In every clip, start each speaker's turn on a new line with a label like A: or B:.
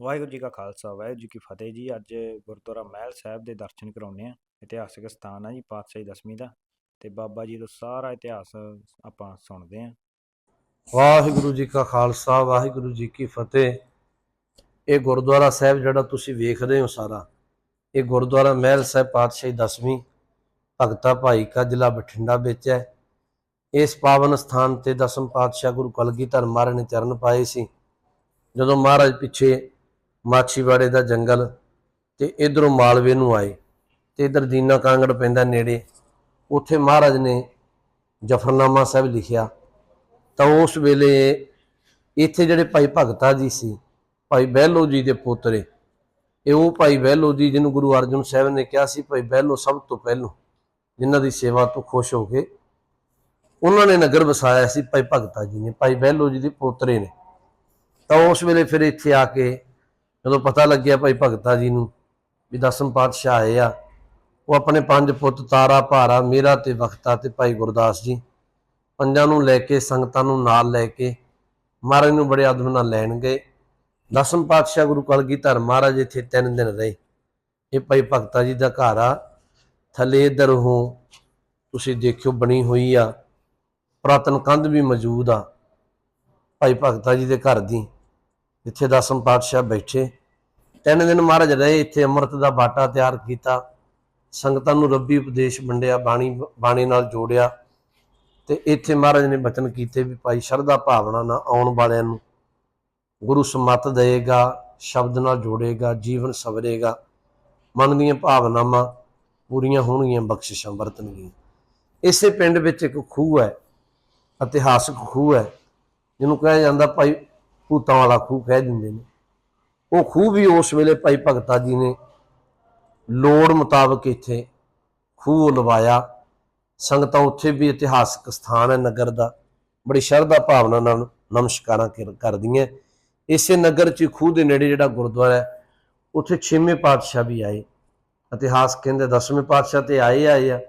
A: ਵਾਹਿਗੁਰੂ ਜੀ ਕਾ ਖਾਲਸਾ, ਵਾਹਿਗੁਰੂ ਜੀ ਕੀ ਫਤਿਹ ਜੀ। ਅੱਜ ਗੁਰਦੁਆਰਾ ਮਹਿਲ ਸਾਹਿਬ ਦੇ ਦਰਸ਼ਨ ਕਰਾਉਣੇ ਆ ਇਤਿਹਾਸਿਕ ਸਥਾਨ ਆ ਜੀ, ਪਾਤਸ਼ਾਹੀ ਦਸਵੀਂ ਦਾ। ਤੇ ਬਾਬਾ ਜੀ ਦਾ ਸਾਰਾ ਇਤਿਹਾਸ ਆਪਾਂ ਸੁਣਦੇ ਆ
B: ਵਾਹਿਗੁਰੂ ਜੀ ਕਾ ਖਾਲਸਾ, ਵਾਹਿਗੁਰੂ ਜੀ ਕੀ ਫਤਿਹ। ਇਹ ਗੁਰਦੁਆਰਾ ਸਾਹਿਬ ਜਿਹੜਾ ਤੁਸੀਂ ਵੇਖਦੇ ਹੋ ਸਾਰਾ, ਇਹ ਗੁਰਦੁਆਰਾ ਮਹਿਲ ਸਾਹਿਬ ਪਾਤਸ਼ਾਹੀ ਦਸਵੀਂ। ਭਗਤਾ ਭਾਈ ਕਾ ਜ਼ਿਲ੍ਹਾ ਬਠਿੰਡਾ ਵਿੱਚ ਹੈ। ਇਸ ਪਾਵਨ ਸਥਾਨ ਤੇ ਦਸਮ ਪਾਤਸ਼ਾਹ ਗੁਰੂ ਕਲਗੀਧਰ ਮਹਾਰਾਜ ਨੇ ਚਰਨ ਪਾਏ ਸੀ। ਜਦੋਂ ਮਹਾਰਾਜ ਪਿੱਛੇ ਮਾਛੀਵਾੜੇ ਦਾ ਜੰਗਲ ਤੇ ਇਧਰੋਂ ਮਾਲਵੇ ਨੂੰ ਆਏ ਤੇ ਇਧਰ ਦੀਨਾ ਕਾਂਗੜ ਪੈਂਦਾ ਨੇੜੇ। ਉੱਥੇ ਮਹਾਰਾਜ ਨੇ ਜਫਰਨਾਮਾ ਸਾਹਿਬ ਲਿਖਿਆ। ਤਾਂ ਉਸ ਵੇਲੇ ਇੱਥੇ ਜਿਹੜੇ ਭਾਈ ਭਗਤਾ ਜੀ ਸੀ, ਭਾਈ ਬਹਿਲੋ ਜੀ ਦੇ ਪੋਤਰੇ, ਇਹ ਉਹ ਭਾਈ ਬਹਿਲੋ ਜੀ ਜਿਹਨੂੰ ਗੁਰੂ ਅਰਜਨ ਸਾਹਿਬ ਨੇ ਕਿਹਾ ਸੀ, ਭਾਈ ਬਹਿਲੋ ਸਭ ਤੋਂ ਪਹਿਲੋਂ, ਜਿਨ੍ਹਾਂ ਦੀ ਸੇਵਾ ਤੋਂ ਖੁਸ਼ ਹੋ ਕੇ ਉਹਨਾਂ ਨੇ ਨਗਰ ਵਸਾਇਆ ਸੀ ਭਾਈ ਭਗਤਾ ਜੀ ਨੇ, ਭਾਈ ਬਹਿਲੋ ਜੀ ਦੇ ਪੋਤਰੇ ਨੇ। ਤਾਂ ਉਸ ਵੇਲੇ ਫਿਰ ਇੱਥੇ ਆ ਕੇ ਜਦੋਂ ਪਤਾ ਲੱਗਿਆ ਭਾਈ ਭਗਤਾ ਜੀ ਨੂੰ ਵੀ ਦਸਮ ਪਾਤਸ਼ਾਹ ਆਏ ਆ, ਉਹ ਆਪਣੇ ਪੰਜ ਪੁੱਤ ਤਾਰਾ ਭਾਰਾ ਮੇਰਾ ਤੇ ਵਖਤਾ ਤੇ ਭਾਈ ਗੁਰਦਾਸ ਜੀ ਪੰਜਾਂ ਨੂੰ ਲੈ ਕੇ, ਸੰਗਤਾਂ ਨੂੰ ਨਾਲ ਲੈ ਕੇ ਮਹਾਰਾਜ ਨੂੰ ਬੜੇ ਆਦਮ ਨਾਲ ਲੈਣ ਗਏ। ਦਸਮ ਪਾਤਸ਼ਾਹ ਗੁਰੂ ਕਲਗੀਧਰ ਮਹਾਰਾਜ ਇੱਥੇ ਤਿੰਨ ਦਿਨ ਰਹੇ। ਇਹ ਭਾਈ ਭਗਤਾ ਜੀ ਦਾ ਘਰ ਆ। ਥੱਲੇ ਇਧਰ ਹੋ, ਤੁਸੀਂ ਦੇਖਿਓ ਬਣੀ ਹੋਈ ਆ। ਪੁਰਾਤਨ ਕੰਧ ਵੀ ਮੌਜੂਦ ਆ। ਭਾਈ ਭਗਤਾ ਜੀ ਦੇ ਘਰ ਦੀ ਜਿੱਥੇ ਦਸਮ ਪਾਤਸ਼ਾਹ ਬੈਠੇ। ਤਿੰਨ ਦਿਨ ਮਹਾਰਾਜ ਰਹੇ, ਇੱਥੇ ਅੰਮ੍ਰਿਤ ਦਾ ਬਾਟਾ ਤਿਆਰ ਕੀਤਾ। ਸੰਗਤਾਂ ਨੂੰ ਰੱਬੀ ਉਪਦੇਸ਼ ਵੰਡਿਆ, ਬਾਣੀ ਬਾਣੀ ਨਾਲ ਜੋੜਿਆ। ਤੇ ਇੱਥੇ ਮਹਾਰਾਜ ਨੇ ਬਚਨ ਕੀਤੇ ਵੀ ਭਾਈ ਸ਼ਰਧਾ ਭਾਵਨਾ ਨਾਲ ਆਉਣ ਵਾਲਿਆਂ ਨੂੰ ਗੁਰੂ ਸਮਤ ਦੇਗਾ ਸ਼ਬਦ ਨਾਲ ਜੋੜੇਗਾ, ਜੀਵਨ ਸਵਰੇਗਾ। ਮਨ ਦੀਆਂ ਭਾਵਨਾਵਾਂ ਪੂਰੀਆਂ ਹੋਣਗੀਆਂ, ਬਖਸ਼ਿਸ਼ਾਂ ਵਰਤਣਗੀਆਂ। ਇਸੇ ਪਿੰਡ ਵਿੱਚ ਇੱਕ ਖੂਹ ਹੈ, ਇਤਿਹਾਸਕ ਖੂਹ ਹੈ, ਜਿਹਨੂੰ ਕਿਹਾ ਜਾਂਦਾ ਭਾਈ ਭੂਤਾਂ ਵਾਲਾ ਖੂਹ ਕਹਿ ਦਿੰਦੇ ਨੇ। ਉਹ ਖੂਹ ਵੀ ਉਸ ਵੇਲੇ ਭਾਈ ਭਗਤਾ ਜੀ ਨੇ ਲੋੜ ਮੁਤਾਬਕ ਇੱਥੇ ਖੂਹ ਲਵਾਇਆ। ਸੰਗਤਾਂ ਉੱਥੇ ਵੀ ਇਤਿਹਾਸਕ ਸਥਾਨ ਹੈ, ਨਗਰ ਦਾ। ਬੜੀ ਸ਼ਰਧਾ ਭਾਵਨਾ ਨਾਲ ਨਮਸਕਾਰਾਂ ਕਰ- ਕਰਦੀਆਂ। ਇਸੇ ਨਗਰ ਚ ਖੂਹ ਦੇ ਨੇੜੇ ਜਿਹੜਾ ਗੁਰਦੁਆਰਾ ਹੈ, ਉੱਥੇ ਛੇਵੇਂ ਪਾਤਸ਼ਾਹ ਵੀ ਆਏ। ਇਤਿਹਾਸ ਕਹਿੰਦੇ ਦਸਵੇਂ ਪਾਤਸ਼ਾਹ ਤੇ ਆਏ ਆਏ ਆ,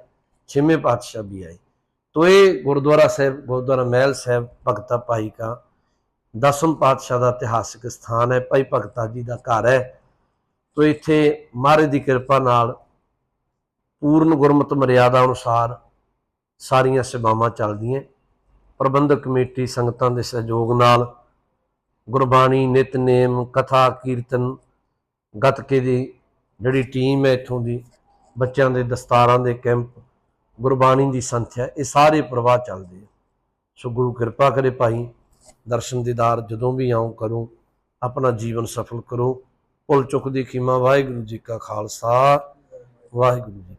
B: ਛੇਵੇਂ ਪਾਤਸ਼ਾਹ ਵੀ ਆਏ। ਤੋ ਇਹ ਗੁਰਦੁਆਰਾ ਸਾਹਿਬ, ਗੁਰਦੁਆਰਾ ਮਹਿਲ ਸਾਹਿਬ, ਭਗਤਾ ਭਾਈ ਕਾ ਦਸਮ ਪਾਤਸ਼ਾਹ ਦਾ ਇਤਿਹਾਸਕ ਸਥਾਨ ਹੈ, ਭਾਈ ਭਗਤਾ ਜੀ ਦਾ ਘਰ ਹੈ। ਤੋ ਇੱਥੇ ਮਹਾਰਾਜ ਦੀ ਕਿਰਪਾ ਨਾਲ ਪੂਰਨ ਗੁਰਮਤਿ ਮਰਿਆਦਾ ਅਨੁਸਾਰ ਸਾਰੀਆਂ ਸੇਵਾਵਾਂ ਚੱਲਦੀਆਂ ਪ੍ਰਬੰਧਕ ਕਮੇਟੀ ਸੰਗਤਾਂ ਦੇ ਸਹਿਯੋਗ ਨਾਲ ਗੁਰਬਾਣੀ ਨਿਤਨੇਮ ਕਥਾ, ਕੀਰਤਨ, ਗੱਤਕੇ ਦੀ ਜਿਹੜੀ ਟੀਮ ਹੈ ਇੱਥੋਂ ਦੀ, ਬੱਚਿਆਂ ਦੇ ਦਸਤਾਰਾਂ ਦੇ ਕੈਂਪ, ਗੁਰਬਾਣੀ ਦੀ ਸੰਥਿਆ, ਇਹ ਸਾਰੇ ਪ੍ਰਵਾਹ ਚੱਲਦੇ ਆ ਸੋ ਗੁਰੂ ਕਿਰਪਾ ਕਰੇ ਭਾਈ ਦਰਸ਼ਨ ਦੀਦਾਰ ਜਦੋਂ ਵੀ ਆਉਂ ਕਰੂੰ, ਆਪਣਾ ਜੀਵਨ ਸਫਲ ਕਰੋ। ਭੁੱਲ ਚੁੱਕ ਦੀ ਖੀਮਾ, ਵਾਹਿਗੁਰੂ ਜੀ ਕਾ ਖਾਲਸਾ, ਵਾਹਿਗੁਰੂ ਜੀ